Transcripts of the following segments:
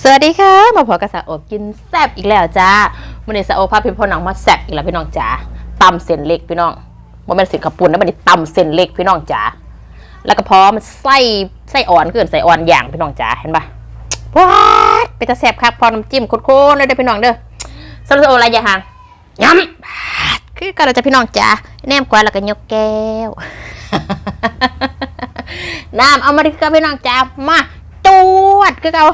สวัสดีค่ะ มาพบกับสาวโอกินแซ่บอีกแล้วจ้าวันนี้สาวโอพาพี่พ่อน้องมาแซ่บอีกแล้วพี่น้องจ๋าตำเส้นเล็กพี่น้องบ่แม่นเส้นกระปุ่นนะบัดนี้ตำเส้นเล็กพี่น้องจ๋าแล้วก็พร้อมไส้ไส้อ่อนเกินใส่อ่อนอย่างพี่น้องจ๋าเห็นปะว้าไปจะแซ่บครับพอน้ำจิ้มโคตรๆเลยเด้อพี่น้องเด้อสาวโออะไรอย่างห่างย้ำคือก็เราจะพี่น้องจ๋าแนมกว่าแล้วก็ยกแก้วน้ำเอามาดิครับพี่น้องจ๋ามาจวดคือเอา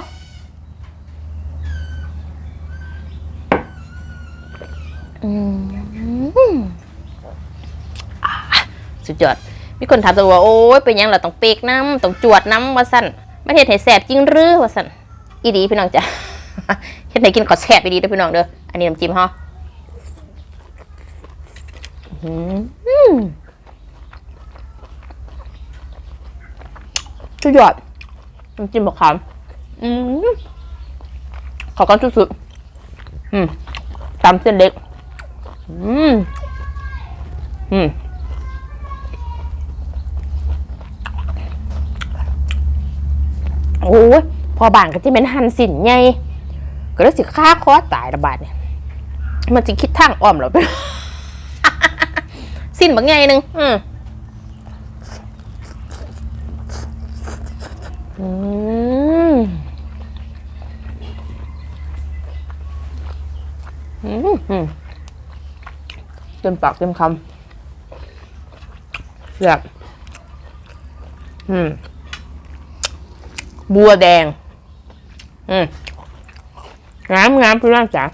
สุดยอด มีคนถามตัวว่า โอ้ยเป็นยังเราต้องเปกน้ำต้องจวดน้ำว่าสั่นไม่เห็นให้แสบจริงหรือว่าสั่นอีดีพี่น้องจ้ะเห็นไหนกินขอแสบอีดีเด้อพี่น้องเด้อ อันนี้น้ำจิ้มฮะอื้อหือสุดยอดน้ำจิ้มมะขามขอกันสุดๆอืมเส้นเล็ก อืม อืมโอ้ยพอบานก็จะเป็นหันสินไงก็เลยสิฆ่าคอตายระบาดเนี่ย มันจะคิดทางอ้อมเหรอสินบางไงหนึ่งอือืมอืมอืม เต็มปากเต็มคำแบบอืม บัวแดง อืมงามงามพี่น้องจ๋า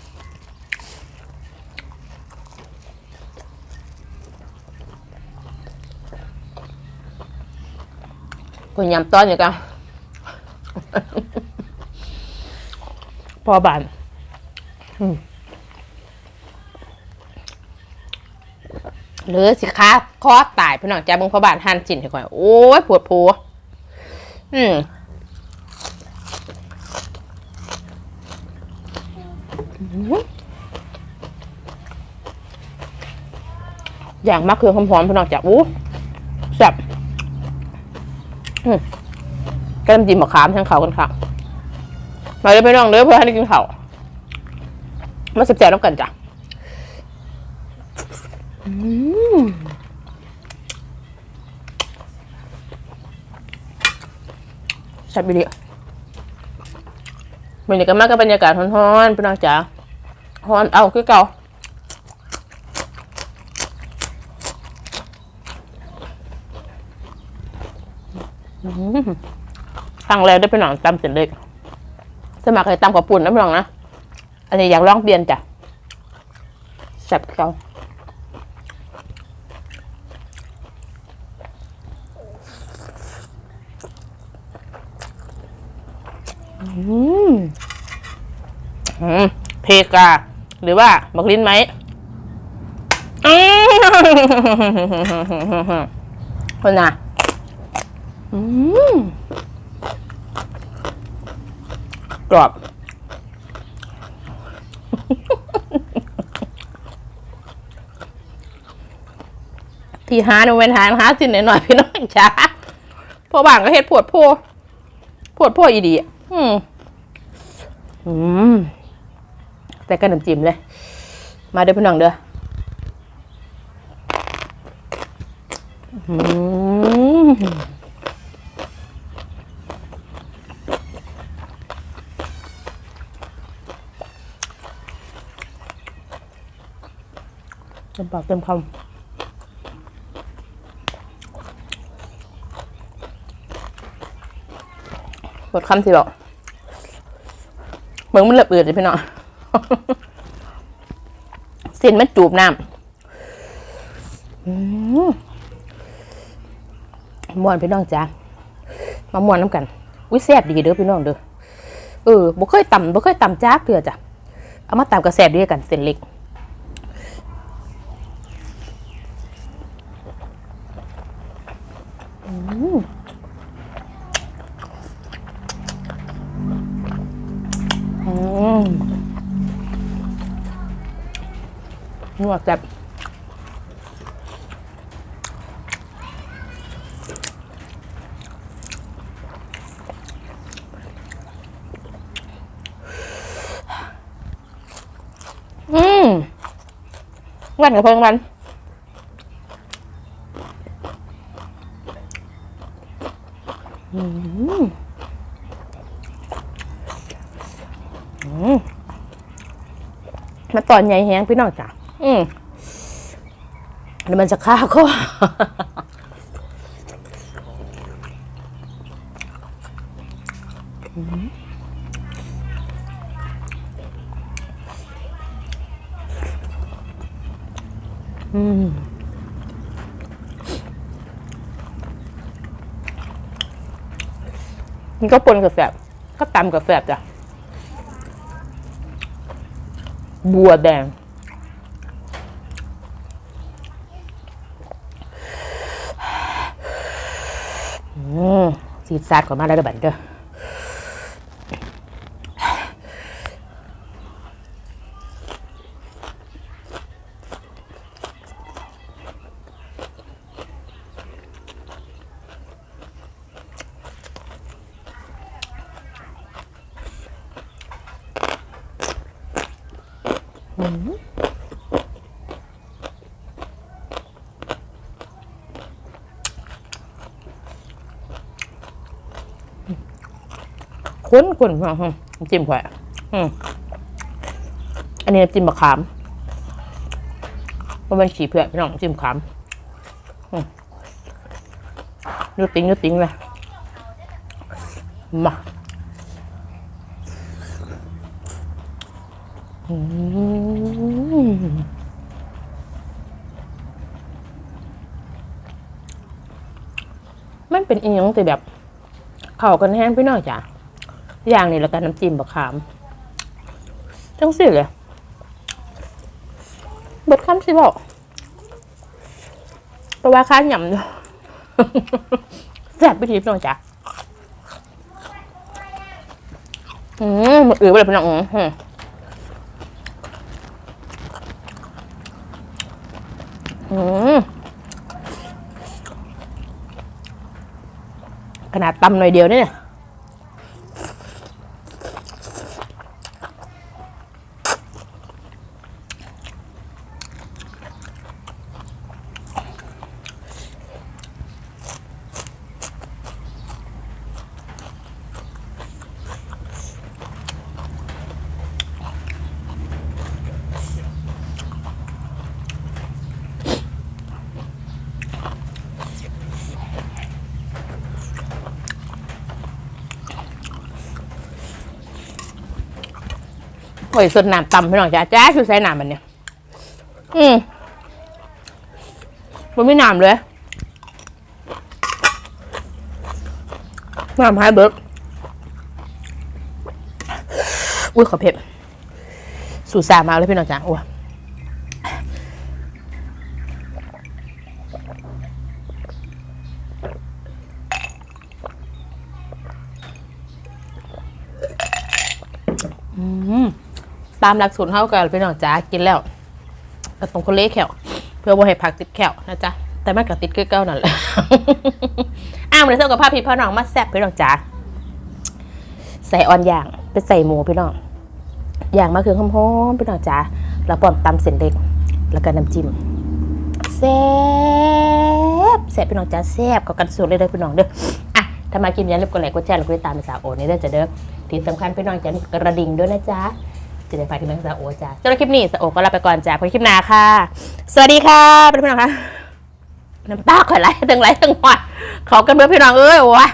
คนยำต้อนอยู่กันพอบานอืม หรือสิค้าคอตายพี่น้องจ้าบงพบานหันจินให้ก่อนโอ้ยปวดผัวอืมอย่างมากคือหอมๆพี่น้องจ้าอู้แซ่บก็น้ำจิ้มมะขามทั้งเขากันค่ะมาเลยพี่น้องเด้อเพื่อให้ได้กินเขามาแซ่บๆน้ำกันจ้ะ แซ่บอีหลีบรรยากาศมากกับบรรยากาศร้อนๆพี่น้องจ๋าร้อนเอาคือเก่าฟังแรกได้พี่น้องตำเสร็จเลยสมัครเคยตำกับปุ่นนะพี่น้องนะ อันนี้อยากลองเปลี่ยนจ้ะแซ่บเก่า อืมอืมเพกา หรือว่าบักลิ้นไหมคนน่ะอืมกรอบที่หาในเวนหาหาสินหน่อยพี่น้องจ้าพอบางก็เฮ็ดปวดโพปวดโพอีดีอะ อืมอืมแต่ก็น้ำจิ้มเลย มาเด้อพี่น้องเด้ออืมเต็มปากเต็มคำหมดคำสิบอก มือนมันเลือบอืดเลยพี่น้องเส้นมันจูบน้ำมวนพี่น้องจ้ามามวนน้ำกันอุ้ยแซ่บดีเด้อพี่น้องเด้อเออบ่เคยต่ำบ่เคยต่ำจ้าเกลือจ้ะเอามาต่ำกับแซ่บด้วยกันเส้นเล็กอื นัวแซ่บอืมวันกับเพิ่งมันอืมอืมมาตอนใหญ่แห้งพี่น้องจ้ะ เดี๋ยวมันจะฆ่าก็อืมมันก็ปนกับแสบก็ตำกับแสบจ้ะบัวแดง อืมสีดซาดกว่ามาแล้วเด้อบัดเด้อคุ้น คุ้นๆอืมน้ำจิ้มแขวะอืมอันนี้จิ้มมะขามมันเป็นฉี่เผือกพี่น้องจิ้มขามอืมยูติ้งยูติ้งเลยมาอืมมันเป็นอีหยังแต่แบบ เข้ากันแห้งพี่น้องจ้ะ อย่างนี้แล้วกันน้ำจิ้มบะขามจังสิเลยเบดคำสิบอกเพราะว่าค้าหยำแซ่บไปทีพน้องจ้ะอืมหมดอือไปเลยพี่น้องอืมอืมขนาดตำหน่อยเดียวเนี่ย โอ้ยสดน้ำตำพี่น้องจ้าจ้าคือใส่น้ำมันเนี่ย อืมมันไม่น้ำเลยน้ำหายเบิกอุ้ยขอเผ็ด สูตรสามมาเลยพี่น้องจ้าอ้ยอืม ตามหลักสูตรเท่ากันพี่น้องจ้ากินแล้วก็ต้องคนเละแขวเพื่อบ่ให้ผักติดแขวนะจ๊ะแต่มันก็ติดเก้านั่นแหละอ้าวมาเท่ากับภาพพี่พ่อน้องมาแซ่บพี่น้องจ้าใส่ออนย่างไปใส่หมูพี่น้องอย่างมาคือหอมๆพี่น้องจ้าแล้วปอมตำเส้นเล็ก แล้วก็น้ำจิ้มแซ่บแซ่บพี่น้องจ้าแซ่บกับกันสูตรเลยเด้อพี่น้องเด้ออะถ้ามากินอย่าลืมกดไลค์กดแชร์แล้วก็ติดตามไปสาวโอนี่เด้อจะเด้อที่สำคัญพี่น้องจ้ากระดิ่งด้วยนะจ๊ะ จะได้ฝากถึงแม่สาวโอจ้าจนคลิปนี้สะโอก็ลาไปก่อนจ้าพบคลิปหน้าค่ะ สวัสดีค่ะเพี่น้องค่ะน้ำตาข่อยไหลทั้งไหลทั้งหอดเขากันเพื่อพี่น้องเอ้ยโอ้ย